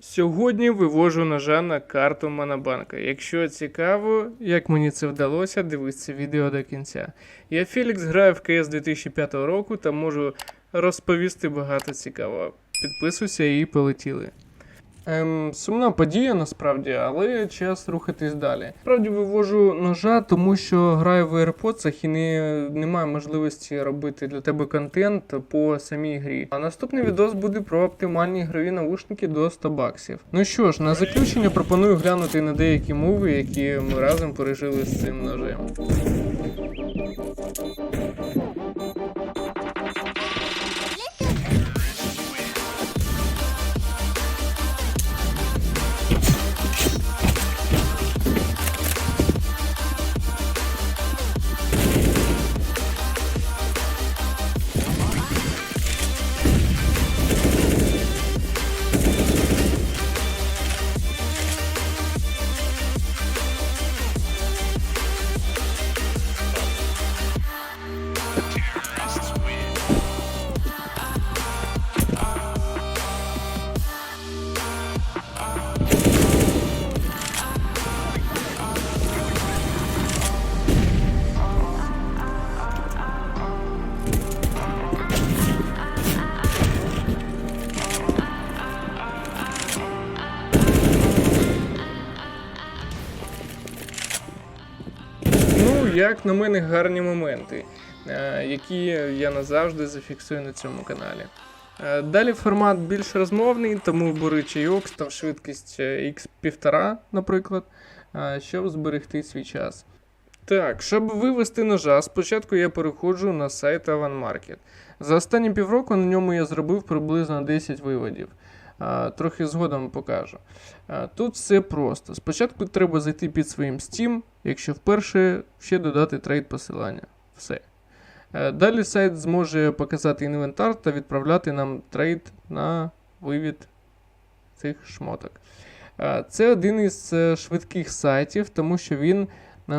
Сьогодні вивожу ножа на карту Монобанка. Якщо цікаво, як мені це вдалося, дивись це відео до кінця. Я Фелікс граю в КС 2005 року та можу розповісти багато цікавого. Підписуйся і полетіли. Ем, сумна подія насправді, але час рухатись далі. Справді вивожу ножа, тому що граю в AirPods і не, немає можливості робити для тебе контент по самій грі. А наступний відос буде про оптимальні ігрові навушники до 100 баксів. Ну що ж, на заключення пропоную глянути на деякі мови, які ми разом пережили з цим ножем. Як на мене, гарні моменти, е, які я назавжди зафіксую на цьому каналі. Е, Далі формат більш розмовний, тому бери чайок, став швидкість е, X1,5, наприклад, е, щоб зберегти свій час. Так, щоб вивести ножа, спочатку я переходжу на сайт AvanMarket. За останні півроку на ньому я зробив приблизно 10 виводів. Трохи згодом покажу. Тут все просто. Спочатку треба зайти під своїм Steam, якщо вперше ще додати трейд посилання. Все. Е, Далі сайт зможе показати інвентар та відправляти нам трейд на вивід цих шмоток. Е, Це один із е, швидких сайтів, тому що він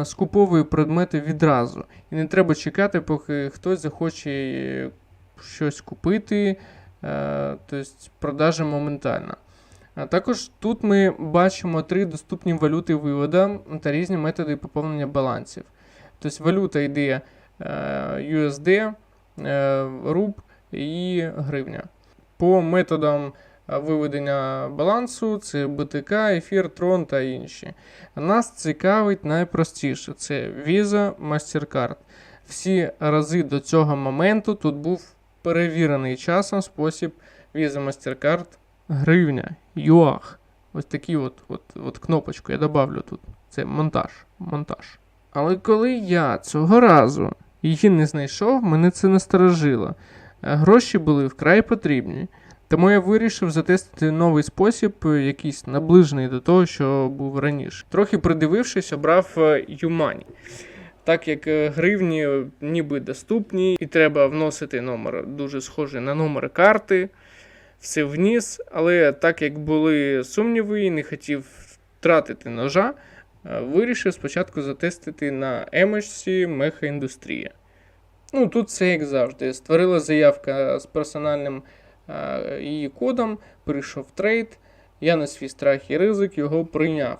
скуповує предмети відразу. І не треба чекати, поки хтось захоче щось купити. Е, Тобто продажа моментальна. А також тут ми бачимо три доступні валюти виводу та різні методи поповнення балансів. Тобто валюта йде е, USD, е, руб і гривня. По методам виведення балансу це БТК, Ефір, Трон та інші. Нас цікавить найпростіше: це Visa, MasterCard. Всі рази до цього моменту тут був перевірений часом спосіб Visa MasterCard гривня, юах. Ось такі от, от, от кнопочку я добавлю тут. Це монтаж. монтаж. Але коли я цього разу її не знайшов, мене це насторожило. Е, Гроші були вкрай потрібні. Тому я вирішив затестити новий спосіб, е, якийсь наближений до того, що був раніше. Трохи придивившись, обрав е, Юмані. Так як е, гривні е, ніби доступні, і треба вносити номер дуже схожий на номер карти, все вніс. Але так як були сумніви і не хотів втратити ножа, е, вирішив спочатку затестити на емочці мехаіндустрія. Ну, тут все як завжди. Створила заявка з персональним е, її кодом, прийшов трейд. Я на свій страх і ризик його прийняв.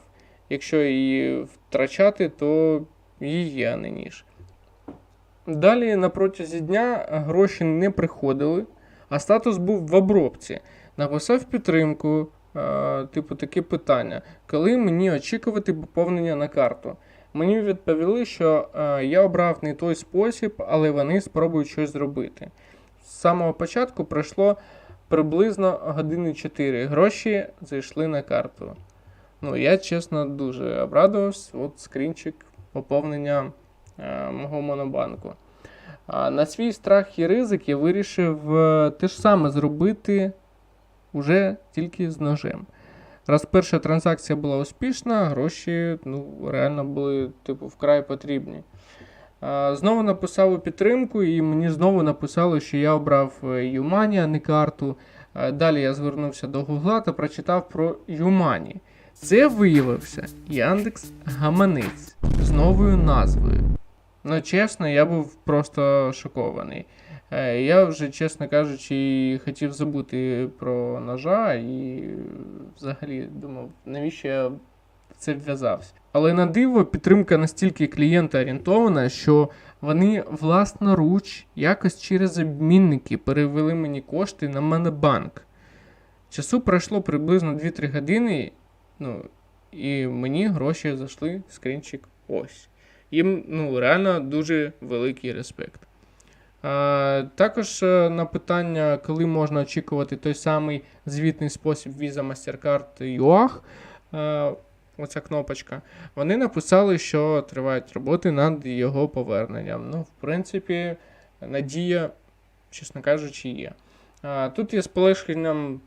Якщо її втрачати, то її, а не ніж. Далі на протязі дня гроші не приходили, а статус був в обробці. Написав підтримку, е, типу, таке питання: коли мені очікувати поповнення на карту? Мені відповіли, що е, я обрав не той спосіб, але вони спробують щось зробити. З самого початку пройшло приблизно години 4. Гроші зайшли на карту. Ну, я чесно дуже обрадувався. От скрінчик поповнення е, мого монобанку. На свій страх і ризик я вирішив е, те ж саме зробити уже тільки з ножем. Раз перша транзакція була успішна, гроші ну, реально були типу, вкрай потрібні. Знову написав у підтримку, і мені знову написали, що я обрав е, Юмані, а не карту. Далі я звернувся до Гугла та прочитав про Юмані. Це виявився Яндекс Гаманець новою назвою. Ну, чесно, я був просто шокований. Е, Я вже, чесно кажучи, хотів забути про ножа і взагалі думав, навіщо я в це вв'язався. Але на диво підтримка настільки клієнта орієнтована, що вони власноруч якось через обмінники перевели мені кошти на Монобанк. Часу пройшло приблизно 2-3 години, ну, і мені гроші зайшли, скрінчик ось. Їм ну, реально дуже великий респект. А, також е, на питання, коли можна очікувати той самий звітний спосіб Visa Mastercard UAH, е, оця кнопочка, вони написали, що тривають роботи над його поверненням. Ну, в принципі, надія, чесно кажучи, є. А, тут я з полегшенням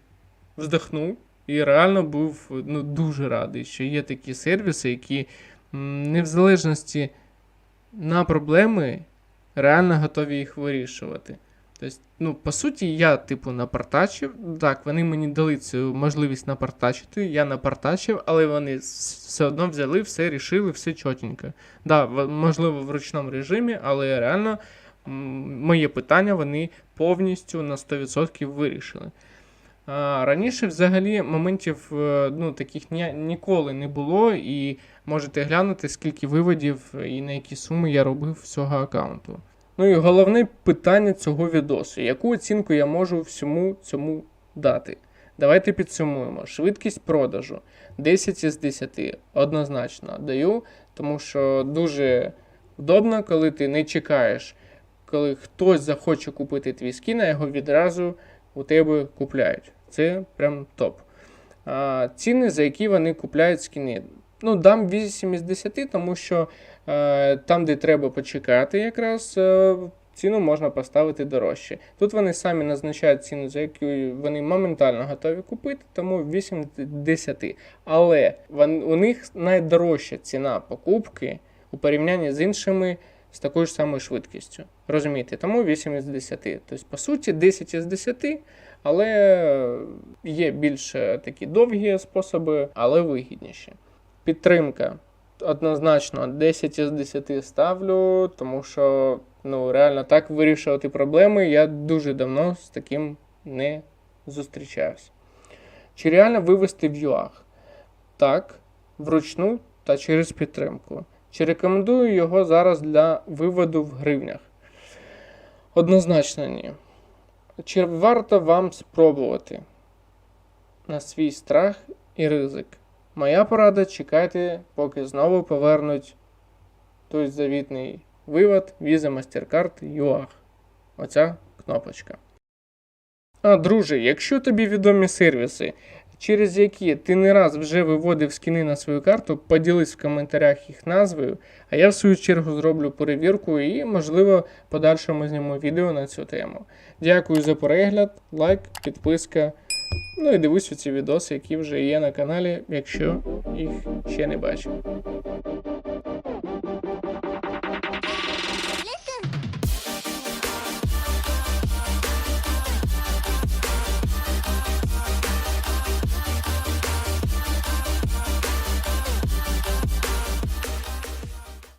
вздохнув і реально був ну, дуже радий, що є такі сервіси, які не в залежності на проблеми реально готові їх вирішувати. Тобто, ну, по суті, я, типу, напартачив. Так, вони мені дали цю можливість напартачити, я напартачив, але вони все одно взяли, все рішили, все чотенько. Да, можливо, в ручному режимі, але реально моє питання вони повністю на 100% вирішили. А, раніше взагалі моментів е, ну, таких ні, ніколи не було, і можете глянути, скільки виводів і на які суми я робив всього аккаунту. Ну і головне питання цього відосу: яку оцінку я можу всьому цьому дати? Давайте підсумуємо. Швидкість продажу 10 із 10 однозначно даю, тому що дуже удобно, коли ти не чекаєш, коли хтось захоче купити твій скін, а його відразу у тебе купляють. Це прям топ. А, ціни, за які вони купляють скіни. Ну, дам 8 із 10, тому що е, там, де треба почекати, якраз е, ціну можна поставити дорожче. Тут вони самі назначають ціну, за яку вони моментально готові купити, тому 8 з 10. Але вон, у них найдорожча ціна покупки у порівнянні з іншими з такою ж самою швидкістю. Розумієте? Тому 8 із 10. Тобто, по суті, 10 із 10, але є більш такі довгі способи, але вигідніші. Підтримка. Однозначно 10 із 10 ставлю, тому що ну, реально так вирішувати проблеми я дуже давно з таким не зустрічався. Чи реально вивести в ЮАХ? Так, вручну та через підтримку. Чи рекомендую його зараз для виводу в гривнях? Однозначно ні. Чи варто вам спробувати на свій страх і ризик? Моя порада чекайте, поки знову повернуть той завітний вивод Visa Mastercard UAH. Оця кнопочка. А, друже, якщо тобі відомі сервіси, через які ти не раз вже виводив скіни на свою карту, поділись в коментарях їх назвою, а я в свою чергу зроблю перевірку і, можливо, подальшому зніму відео на цю тему. Дякую за перегляд, лайк, підписка. Ну і дивись ці відоси, які вже є на каналі, якщо їх ще не бачив.